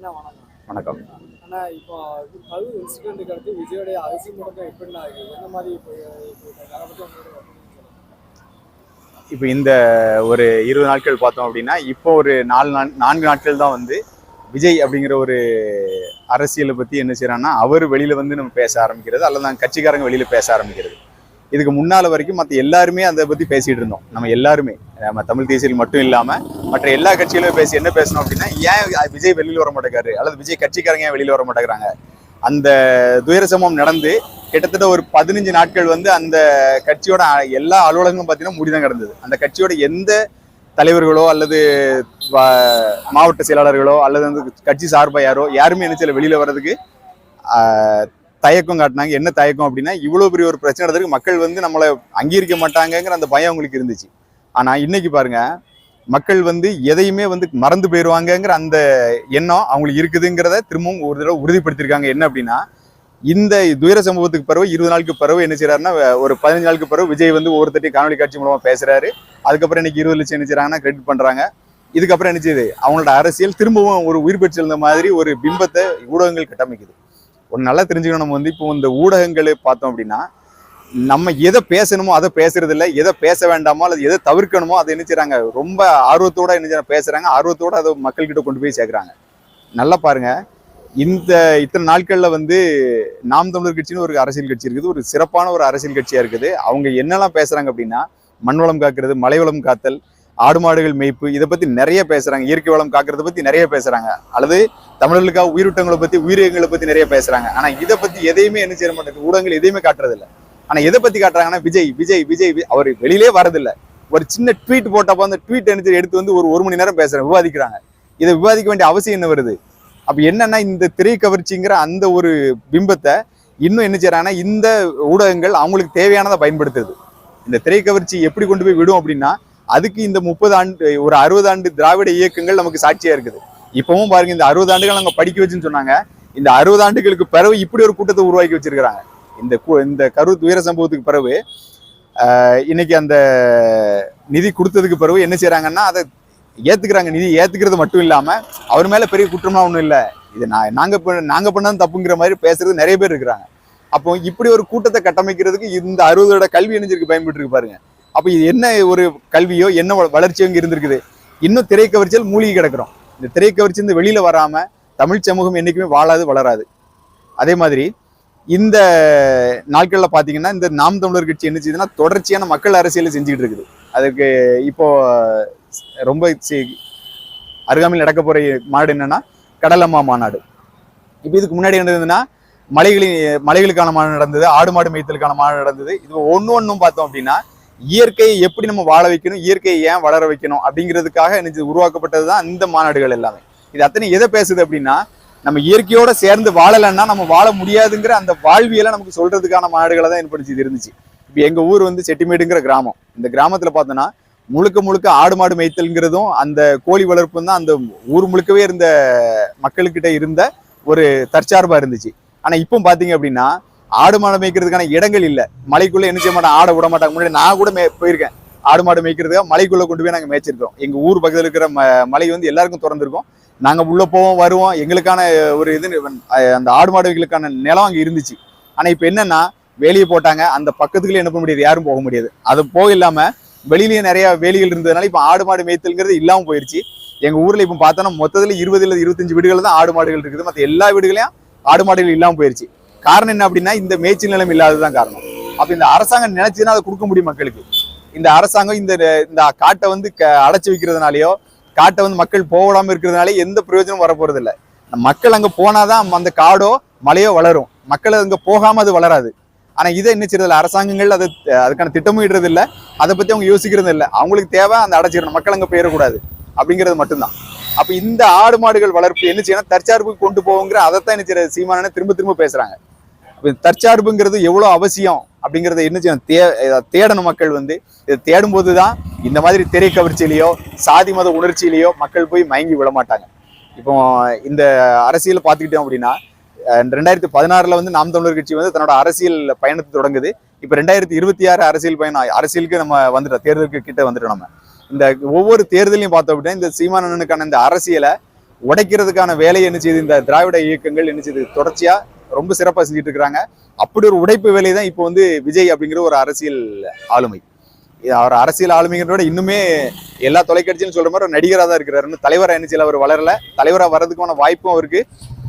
வணக்கம். அண்ணா இப்போ கல் இன்சிடென்ட்டுக்கு அடுத்து விஜயோடைய அரிசி முடக்கம் எப்படிண்ணா இருக்கு என்ன மாதிரி இப்போ இந்த ஒரு இருபது நாட்கள் பார்த்தோம் அப்படின்னா இப்போ ஒரு நாலு நாள் நான்கு நாட்கள் தான் வந்து விஜய் அப்படிங்கிற ஒரு அரசியலை பற்றி என்ன செய்யறாங்கன்னா அவர் வெளியில் வந்து நம்ம பேச ஆரம்பிக்கிறது அல்லது நாங்கள் கட்சிக்காரங்க வெளியில் பேச ஆரம்பிக்கிறது. இதுக்கு முன்னால் வரைக்கும் மற்ற எல்லாருமே அதை பற்றி பேசிகிட்டு இருந்தோம். நம்ம எல்லாருமே. நம்ம தமிழ் தேசியில் மட்டும் இல்லாமல் மற்ற எல்லா கட்சிகளும் பேசி என்ன பேசணும் அப்படின்னா ஏன் விஜய் வெளியில் வர மாட்டேங்காரு அல்லது விஜய் கட்சிக்காரங்க ஏன் வெளியில் வர மாட்டேங்கிறாங்க? அந்த துயர சம்பவம் நடந்து கிட்டத்தட்ட ஒரு பதினஞ்சு நாட்கள் வந்து அந்த கட்சியோட எல்லா அலுவலகங்களும் பார்த்தீங்கன்னா முடிதான் கிடந்தது. அந்த கட்சியோட எந்த தலைவர்களோ அல்லது மாவட்ட செயலாளர்களோ அல்லது வந்து கட்சி சார்பாக யாரோ யாருமே என்ன செய்யல வெளியில் வர்றதுக்கு தயக்கம் காட்டினாங்க. என்ன தயக்கம் அப்படின்னா இவ்வளோ பெரிய ஒரு பிரச்சனை நடந்திருக்கு. மக்கள் வந்து நம்மளை அங்கீகரிக்க மாட்டாங்கங்கிற அந்த பயம் அவங்களுக்கு இருந்துச்சு. ஆனால் இன்னைக்கு பாருங்க மக்கள் வந்து எதையுமே வந்து மறந்து போயிடுவாங்கங்கிற அந்த எண்ணம் அவங்களுக்கு இருக்குதுங்கிறத திரும்பவும் ஒரு தடவை உறுதிப்படுத்தியிருக்காங்க என்ன அப்படின்னா இந்த துயர சம்பவத்துக்கு பிறகு இருபது நாளுக்கு பிறகு என்ன செய்யறாருன்னா ஒரு பதினஞ்சு நாளுக்கு பிறகு விஜய் வந்து ஒவ்வொருத்தட்டி காணொலி காட்சி மூலமா பேசுறாரு. அதுக்கப்புறம் இன்னைக்கு இருபது லட்சம் என்ன செய்யறாங்கன்னா கிரெடிட் பண்றாங்க. இதுக்கப்புறம் என்ன செய்யுது? அவங்களோட அரசியல் திரும்பவும் ஒரு உயிர் பெற்று மாதிரி ஒரு பிம்பத்தை ஊடகங்கள் கட்டமைக்குது. ஒன்று நல்லா தெரிஞ்சுக்கணும். நம்ம வந்து இப்போ இந்த ஊடகங்களை பார்த்தோம் அப்படின்னா நம்ம எதை பேசணுமோ அதை பேசுறது இல்லை எதை பேச வேண்டாமோ அல்லது எதை தவிர்க்கணுமோ அதை என்ன செய்றாங்க ரொம்ப ஆர்வத்தோட என்ன பேசுறாங்க. ஆர்வத்தோட அதை மக்கள்கிட்ட கொண்டு போய் சேர்க்குறாங்க. நல்லா பாருங்க. இந்த இத்தனை நாட்களில் வந்து நாம் தமிழர் கட்சின்னு ஒரு அரசியல் கட்சி இருக்குது. ஒரு சிறப்பான ஒரு அரசியல் கட்சியாக இருக்குது. அவங்க என்னெல்லாம் பேசுகிறாங்க அப்படின்னா மண்வளம் காக்கிறது மலைவளம் காத்தல் ஆடு மாடுகள் மேய்ப்பு இதை பத்தி நிறைய பேசுறாங்க. இயற்கை வளம் காக்கிறத பத்தி நிறைய பேசுறாங்க. அல்லது தமிழர்களுக்காக உயிரிட்டங்களை பத்தி உயிரியங்களை பத்தி நிறைய பேசுறாங்க. ஆனா இதை பத்தி எதையுமே என்ன செய்ய மாட்டேங்குது. ஊடகங்கள் எதையுமே காட்டுறது ஆனால் ஆனா எதை பத்தி காட்டுறாங்கன்னா விஜய் விஜய் விஜய் அவர் வெளியிலே வரதில்லை. ஒரு சின்ன ட்வீட் போட்டப்போ அந்த ட்வீட் என்ன செய்ய- எடுத்து வந்து ஒரு ஒரு மணி நேரம் பேசுகிறேன் விவாதிக்கிறாங்க. இதை விவாதிக்க வேண்டிய அவசியம் என்ன வருது? அப்ப என்னன்னா இந்த திரை கவர்ச்சிங்கிற அந்த ஒரு பிம்பத்தை இன்னும் என்ன செய்யறாங்கன்னா இந்த ஊடகங்கள் அவங்களுக்கு தேவையானதை பயன்படுத்துது. இந்த திரை கவர்ச்சி எப்படி கொண்டு போய் விடும் அப்படின்னா அதுக்கு இந்த முப்பது ஆண்டு ஒரு அறுபது ஆண்டு திராவிட இயக்கங்கள் நமக்கு சாட்சியா இருக்குது. இப்பவும் பாருங்க இந்த அறுபது ஆண்டுகள் நாங்க படிக்க வச்சுன்னு சொன்னாங்க. இந்த அறுபது ஆண்டுகளுக்கு பிறகு இப்படி ஒரு கூட்டத்தை உருவாக்கி வச்சிருக்கிறாங்க. இந்த இந்த கரு துயர சம்பவத்துக்கு பிறகு இன்னைக்கு அந்த நிதி கொடுத்ததுக்கு பிறகு என்ன செய்யறாங்கன்னா அதை ஏத்துக்கிறாங்க. நிதி ஏத்துக்கிறது மட்டும் இல்லாம அவர் மேல பெரிய குற்றமா ஒண்ணும் இல்லை. இது நான் நாங்க நாங்க பண்ணது தப்புங்கிற மாதிரி பேசுறது நிறைய பேர் இருக்கிறாங்க. அப்போ இப்படி ஒரு கூட்டத்தை கட்டமைக்கிறதுக்கு இந்த அறுபதோட கல்வி இணைஞ்சிருக்கு பயன்பட்டு இருக்கு பாருங்க. அப்போ இது என்ன ஒரு கல்வியோ என்ன வளர்ச்சியோ இங்கே இருந்திருக்குது. இன்னும் திரை கவர்ச்சியில் மூழ்கி கிடக்கிறோம். இந்த திரை கவர்ச்சி வெளியில் வெளியில வராம தமிழ் சமூகம் என்றைக்குமே வாழாது வளராது. அதே மாதிரி இந்த நாட்கள்ல பார்த்தீங்கன்னா இந்த நாம் தமிழர் கட்சி என்ன செய்யுதுன்னா தொடர்ச்சியான மக்கள் அரசியலை செஞ்சுக்கிட்டு இருக்குது. அதுக்கு இப்போ ரொம்ப அருகாமையில் நடக்க போற மாநாடு என்னன்னா கடலம்மா மாநாடு. இப்போ இதுக்கு முன்னாடி என்னதுன்னா மலைகளின் மலைகளுக்கான மாநாடு நடந்தது ஆடு மாடு மேய்த்தலுக்கான மாநாடு நடந்தது. இது ஒன்று ஒன்றும் பார்த்தோம் அப்படின்னா இயற்கையை எப்படி நம்ம வாழ வைக்கணும் இயற்கையை ஏன் வளர வைக்கணும் அப்படிங்கிறதுக்காக எனக்கு உருவாக்கப்பட்டது தான் இந்த மாநாடுகள் எல்லாமே. இது அத்தனை எதை பேசுது அப்படின்னா நம்ம இயற்கையோட சேர்ந்து வாழலைன்னா நம்ம வாழ முடியாதுங்கிற அந்த வாழ்வியலை நமக்கு சொல்றதுக்கான மாநாடுகளை தான் ஏற்படுத்தி இது இருந்துச்சு. இப்போ எங்கள் ஊர் வந்து செட்டிமேடுங்கிற கிராமம். இந்த கிராமத்தில் பார்த்தோன்னா முழுக்க முழுக்க ஆடு மாடு மேய்த்தல்ங்கிறதும் அந்த கோழி வளர்ப்பும் தான் அந்த ஊர் முழுக்கவே இருந்த மக்களுக்கிட்ட இருந்த ஒரு தற்சார்பாக இருந்துச்சு. ஆனால் இப்போ பார்த்தீங்க அப்படின்னா ஆடு மாடு மேய்க்கிறதுக்கான இடங்கள் இல்லை. மலைக்குள்ளே என்ன செய்ய மாட்டாங்க? ஆடை விட மாட்டாங்க. முன்னாடி நான் கூட மே போயிருக்கேன். ஆடு மாடு மேய்க்கிறதுக்காக மலைக்குள்ளே கொண்டு போய் நாங்கள் மேய்ச்சிருக்கோம். எங்கள் ஊர் பக்கத்தில் இருக்கிற ம- மலை வந்து எல்லாருக்கும் திறந்துருக்கோம். நாங்கள் உள்ளே போவோம் வருவோம். எங்களுக்கான ஒரு இது அந்த ஆடு மாடுகளுக்கான நிலம் அங்கே இருந்துச்சு. ஆனால் இப்போ என்னென்னா வேலியை போட்டாங்க. அந்த பக்கத்துக்குள்ளே என்ன பண்ண முடியாது? யாரும் போக முடியாது. அது போக இல்லாமல் வெளியிலேயே நிறைய வேலிகள் இருந்ததுனால இப்போ ஆடு மாடு மேய்த்தல்ங்கிறது இல்லாமல் போயிடுச்சு எங்கள் ஊரில் இப்போ பார்த்தோன்னா மொத்தத்தில் இருபது இல்ல இருபத்தஞ்சு வீடுகள் தான் ஆடு மாடுகள் இருக்குது. மற்ற எல்லா வீடுகளையும் ஆடு மாடுகள் இல்லாமல் போயிடுச்சு காரணம் என்ன அப்படின்னா இந்த மேய்ச்சல் நிலம் இல்லாததுதான் காரணம். அப்ப இந்த அரசாங்கம் நினைச்சுன்னா அதை கொடுக்க முடியும் மக்களுக்கு. இந்த அரசாங்கம் இந்த இந்த காட்டை வந்து க- வைக்கிறதுனாலயோ காட்டை வந்து மக்கள் போகலாம இருக்கிறதுனால எந்த பிரயோஜனம் வரப்போறது இல்லை இல்ல மக்கள் அங்க போனாதான் அந்த காடோ மலையோ வளரும். மக்கள் அங்க போகாம அது வளராது. ஆனா இதை என்ன செய்யறது அரசாங்கங்கள் அது அதுக்கான திட்டமும் இடுறது இல்ல அதை பத்தி அவங்க யோசிக்கிறது இல்ல. அவங்களுக்கு தேவை அந்த அடைச்சிடணும் மக்கள் அங்க போயிடக்கூடாது. அப்படிங்கிறது மட்டும்தான். அப்ப இந்த ஆடு மாடுகள் வளர்ப்பு என்ன செய்யணும்? தற்சார்புக்கு கொண்டு போவோங்கிற அதைத்தான் என்ன செய்யறது? சீமானே திரும்ப திரும்ப பேசுறாங்க. தற்சார்புங்கிறது எவ்வளோ அவசியம் அப்படிங்கிறத என்ன தே தேடணும் மக்கள் வந்து. இதை தேடும்போது தான் இந்த மாதிரி திரை கவர்ச்சியிலையோ சாதி மத உணர்ச்சியிலையோ மக்கள் போய் மயங்கி விட மாட்டாங்க. இப்போ இந்த அரசியல் பார்த்துக்கிட்டோம் அப்படின்னா ரெண்டாயிரத்தி பதினாறில் வந்து நாம் தமிழர் கட்சி வந்து தன்னோட அரசியல் பயணத்தை தொடங்குது. இப்போ ரெண்டாயிரத்தி இருபத்தி ஆறு அரசியல் பயணம் அரசியலுக்கு நம்ம வந்துட்டோம். தேர்தலுக்கு கிட்ட வந்துட்டோம் நம்ம. இந்த ஒவ்வொரு தேர்தலையும் பார்த்தோம் அப்படின்னா இந்த சீமானனுக்கான இந்த அரசியலை உடைக்கிறதுக்கான வேலையை என்ன செய்யுது இந்த திராவிட இயக்கங்கள் என்ன செய்யுது தொடர்ச்சியாக ரொம்ப சிறப்பாக செஞ்சுட்டு இருக்கிறாங்க. அப்படி ஒரு உடைப்பு வேலை தான் இப்போ வந்து விஜய் அப்படிங்கிற ஒரு அரசியல் ஆளுமை. இது அவர் அரசியல் ஆளுமைங்கிறத விட இன்னுமே எல்லா தொலைக்காட்சியும் சொல்ற மாதிரி ஒரு நடிகராக தான் இருக்கிறாரு இன்னும் தலைவரா என்ன அவர் வளரல. தலைவராக வர்றதுக்கான வாய்ப்பும் அவருக்கு.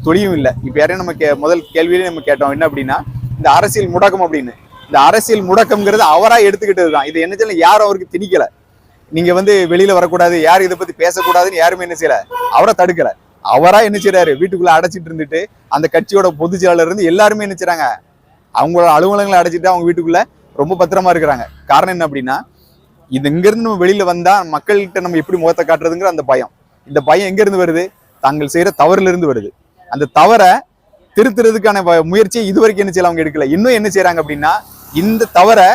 துளியும் இல்லை. இப்போ யாரையும் நம்ம கே முதல் கேள்வியிலே நம்ம கேட்டோம். என்ன அப்படின்னா இந்த அரசியல் முடக்கம் அப்படின்னு. இந்த அரசியல் முடக்கம்ங்கிறது அவராக எடுத்துக்கிட்டது தான். இது என்ன செய்யல யாரும் அவருக்கு திணிக்கலை. நீங்கள் வந்து வெளியில் வரக்கூடாது யார் இதை பற்றி பேசக்கூடாதுன்னு யாருமே என்ன செய்யலை அவரை தடுக்கலை. அவரா என்ன செய்றாரு? வீட்டுக்குள்ள அடைச்சிட்டு இருந்துட்டு அந்த கட்சியோட பொதுச் செயலாளர் இருந்து எல்லாருமே என்ன செய்றாங்க? அவங்களோட அலுவலகங்களை அடைச்சிட்டு அவங்க வீட்டுக்குள்ள ரொம்ப பத்திரமா இருக்கிறாங்க. காரணம் என்ன அப்படின்னா இது இங்கேருந்து நம்ம வெளியில வந்தா மக்கள்கிட்ட நம்ம எப்படி முகத்தை காட்டுறதுங்கிற அந்த பயம். இந்த பயம் எங்க இருந்து வருது? தாங்கள் செய்யற தவறுல இருந்து வருது. அந்த தவறை திருத்துறதுக்கான முயற்சியை இது வரைக்கும் என்ன செய்யல? அவங்க எடுக்கல. இன்னும் என்ன செய்கிறாங்க அப்படின்னா இந்த தவறை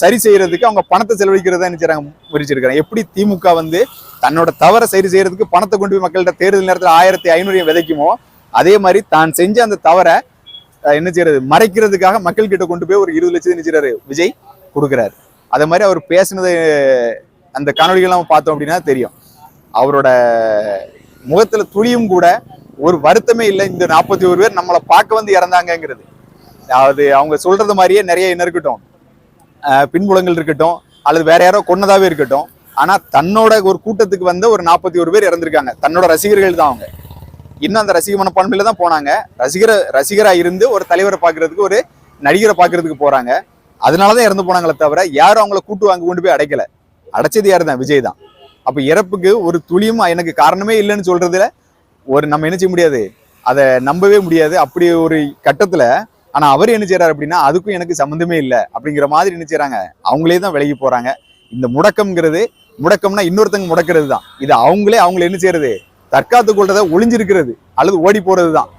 சரி செய்யறதுக்கு அவங்க பணத்தை செலவழிக்கிறதா என்ன செய்றாங்க எப்படி திமுக வந்து தன்னோட தவறை சரி செய்யறதுக்கு பணத்தை கொண்டு போய் மக்கள்கிட்ட தேர்தல் நேரத்தில் ஆயிரத்தி ஐநூறு விதைக்குமோ அதே மாதிரி தான் செஞ்ச அந்த தவறை என்ன செய்யறது மறைக்கிறதுக்காக மக்கள் கிட்ட கொண்டு போய் ஒரு இருபது லட்சம் என்ன விஜய் கொடுக்குறாரு. அதே மாதிரி அவர் பேசினது அந்த காணொலிகள்லாம் பார்த்தோம் அப்படின்னா தெரியும். அவரோட முகத்துல துளியும் கூட ஒரு வருத்தமே இல்லை இந்த நாற்பத்தி ஒரு பேர் நம்மளை பார்க்க வந்து இறந்தாங்கங்கிறது. அது அவங்க சொல்றது மாதிரியே நிறைய என்ன இருக்கட்டும். பின்புலங்கள் இருக்கட்டும் அல்லது வேற யாரோ கொன்னதாவே இருக்கட்டும் ஆனா தன்னோட ஒரு கூட்டத்துக்கு வந்த ஒரு நாற்பத்தி ஒரு பேர் இறந்திருக்காங்க. தன்னோட ரசிகர்கள் தான் அவங்க. இன்னும் அந்த ரசிக மனப்பான்மையில தான் போனாங்க. ரசிகர ரசிகரா இருந்து ஒரு தலைவரை பார்க்கிறதுக்கு ஒரு நடிகரை பார்க்கிறதுக்கு போறாங்க. அதனாலதான் இறந்து போனாங்களே தவிர யாரும் அவங்கள கூட்டு வாங்க கொண்டு போய் அடைக்கல. அடைச்சது யாரு தான்? விஜய் தான். அப்ப இறப்புக்கு ஒரு துளியும் எனக்கு காரணமே இல்லைன்னு சொல்றதுல ஒரு நம்ம என்ன செய்ய முடியாது? அதை நம்பவே முடியாது. அப்படி ஒரு கட்டத்துல ஆனா அவர் என்ன செய்யறாரு அப்படின்னா அதுக்கும் எனக்கு சம்மந்தமே இல்லை அப்படிங்கிற மாதிரி என்ன செய்கிறாங்க அவங்களே தான் விலகி போறாங்க. இந்த முடக்கம்ங்கிறது முடக்கம்னா இன்னொருத்தங்க முடக்கிறது தான். இது அவங்களே அவங்கள என்ன செய்யறது? தற்காத்து கொள்றத ஒளிஞ்சிருக்கிறது அல்லது ஓடி போறது தான்.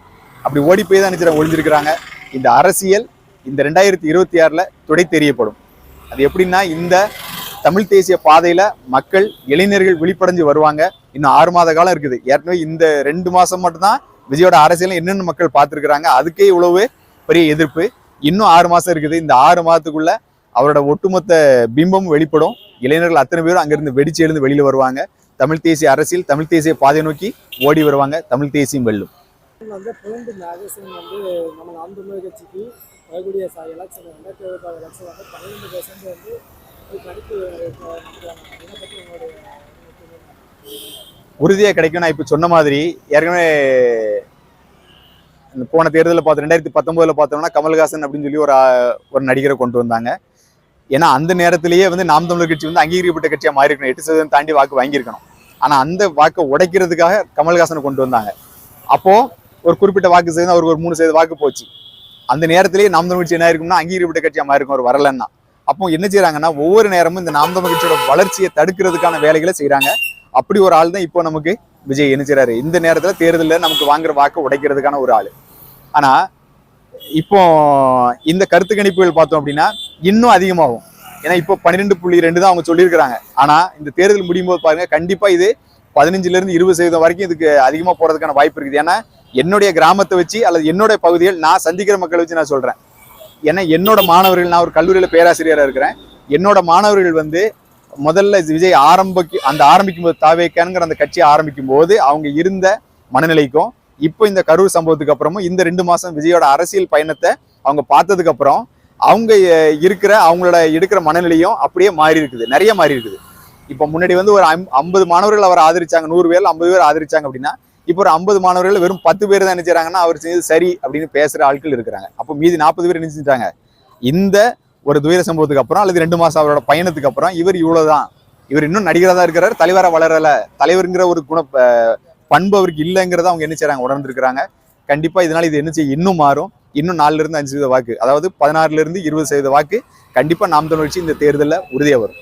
அப்படி ஓடி போய் தான் என்ன செய்றாங்க? ஒளிஞ்சிருக்கிறாங்க. இந்த அரசியல் இந்த ரெண்டாயிரத்தி இருபத்தி ஆறில் துடை தெரியப்படும். அது எப்படின்னா இந்த தமிழ் தேசிய பாதையில் மக்கள் இளைஞர்கள் விழிப்படைஞ்சு வருவாங்க. இன்னும் ஆறு மாத காலம் இருக்குது. ஏற்கனவே இந்த ரெண்டு மாதம் மட்டும்தான் விஜயோட அரசியல் என்னென்ன மக்கள் பார்த்துருக்குறாங்க? அதுக்கே இவ்வளவு பெரிய எதிர்ப்பு. இன்னும் ஆறு மாசம் இருக்குது. இந்த ஆறு மாதத்துக்குள்ள அவரோட ஒட்டுமொத்த பிம்பம் வெளிப்படும். இளைஞர்கள் அத்தனை பேரும் அங்கிருந்து வெடிச்சு எழுந்து வெளியில வருவாங்க. தமிழ் தேசிய அரசியல் தமிழ் தேசிய பாதை நோக்கி ஓடி வருவாங்க. தமிழ் தேசியம் வெல்லும். வந்து புலந்து நாகேசன் வந்து நம்ம நாம் கட்சிக்கு வரக்கூடிய எலெக்ஷன் ரெண்டாயிரத்தி இருபத்தி ஆறு எலெக்ஷன் வந்து பன்னிரெண்டு பெர்சன்ட் வந்து கணிப்பு இதை பற்றி உங்களுடைய உறுதியா கிடைக்கும் நான் இப்ப சொன்ன மாதிரி ஏற்கனவே இந்த போன தேர்தலில் பார்த்து ரெண்டாயிரத்தி பத்தொம்போதில் பார்த்தோம்னா கமல்ஹாசன் அப்படின்னு சொல்லி ஒரு ஒரு நடிகரை கொண்டு வந்தாங்க. ஏன்னா அந்த நேரத்திலேயே வந்து நாம் தமிழர் கட்சி வந்து அங்கீகரிக்கப்பட்ட கட்சியா மாறி இருக்கணும் எட்டு சதவீதம் தாண்டி வாக்கு வாங்கியிருக்கணும். ஆனால் அந்த வாக்கை உடைக்கிறதுக்காக கமல்ஹாசனை கொண்டு வந்தாங்க. அப்போ ஒரு குறிப்பிட்ட வாக்கு சேர்ந்து அவருக்கு ஒரு மூணு சதவீத வாக்கு போச்சு. அந்த நேரத்திலேயே நாம் தமிழ் கட்சி என்ன இருக்கும்னா அங்கீகரிக்கப்பட்ட கட்சியாக மாறி இருக்கும் அவர் வரலன்னா. அப்போ என்ன செய்யறாங்கன்னா ஒவ்வொரு நேரமும் இந்த நாம் தமிழ் கட்சியோட வளர்ச்சியை தடுக்கிறதுக்கான வேலைகளை செய்கிறாங்க அப்படி ஒரு ஆள் தான் இப்போ நமக்கு விஜய் என்ன செய்கிறாரு இந்த நேரத்தில் தேர்தலில் நமக்கு வாங்குற வாக்கு உடைக்கிறதுக்கான ஒரு ஆள். ஆனால் இப்போ இந்த கருத்து கணிப்புகள் பார்த்தோம் அப்படின்னா இன்னும் அதிகமாகும். ஏன்னா இப்போ பன்னிரெண்டு புள்ளி ரெண்டு தான் அவங்க சொல்லியிருக்கிறாங்க. ஆனால் இந்த தேர்தல் முடியும் போது பாருங்க கண்டிப்பாக இது பதினஞ்சுலேருந்து இருபது சதவீதம் வரைக்கும் இதுக்கு அதிகமாக போகிறதுக்கான வாய்ப்பு இருக்குது. ஏன்னா என்னுடைய கிராமத்தை வச்சு அல்லது என்னுடைய பகுதிகள் நான் சந்திக்கிற மக்களை வச்சு நான் சொல்கிறேன் ஏன்னா என்னோட மாணவர்கள் நான் ஒரு கல்லூரியில் பேராசிரியராக இருக்கிறேன். என்னோட மாணவர்கள் வந்து முதல்ல விஜய் ஆரம்பிக்கு அந்த ஆரம்பிக்கும் போது தாவேக்கானுங்கிற அந்த கட்சியை ஆரம்பிக்கும் போது அவங்க இருந்த மனநிலைக்கும் இப்போ இந்த கரூர் சம்பவத்துக்கு அப்புறமும் இந்த ரெண்டு மாதம் விஜயோட அரசியல் பயணத்தை அவங்க பார்த்ததுக்கு அப்புறம் அவங்க இருக்கிற அவங்களோட எடுக்கிற மனநிலையும் அப்படியே மாறி இருக்குது. நிறைய மாறி இருக்குது. இப்போ முன்னாடி வந்து ஒரு ஐம்பது மாணவர்கள் அவர் ஆதரிச்சாங்க. நூறு பேர் ஐம்பது பேர் ஆதரிச்சாங்க அப்படின்னா இப்போ ஒரு ஐம்பது மாணவர்கள் வெறும் பத்து பேர் தான் நினைச்சாங்கன்னா அவர் செஞ்சது சரி அப்படின்னு பேசுகிற ஆட்கள் இருக்கிறாங்க. அப்போ மீதி நாற்பது பேர் நினைச்சிட்டாங்க. இந்த ஒரு துயர சம்பவத்துக்கு அப்புறம் அல்லது ரெண்டு மாதம் அவரோட பயணத்துக்கு அப்புறம் இவர் இவ்வளோதான் இவர் இன்னும் நடிகராக தான் இருக்கிறார் தலைவராக வளரலை. தலைவருங்கிற ஒரு குண பண்பு அவருக்கு இல்லைங்கிறத அவங்க என்ன செய்றாங்க? உணர்ந்துருக்கிறாங்க. கண்டிப்பா இதனால இது என்ன செய்ய இன்னும் மாறும். இன்னும் நாலுல இருந்து அஞ்சு சதவீத வாக்கு. அதாவது பதினாறுல இருந்து இருபது சதவீத வாக்கு கண்டிப்பா நாம் தமிழ் இந்த தேர்தலில் உறுதியாக வரும்.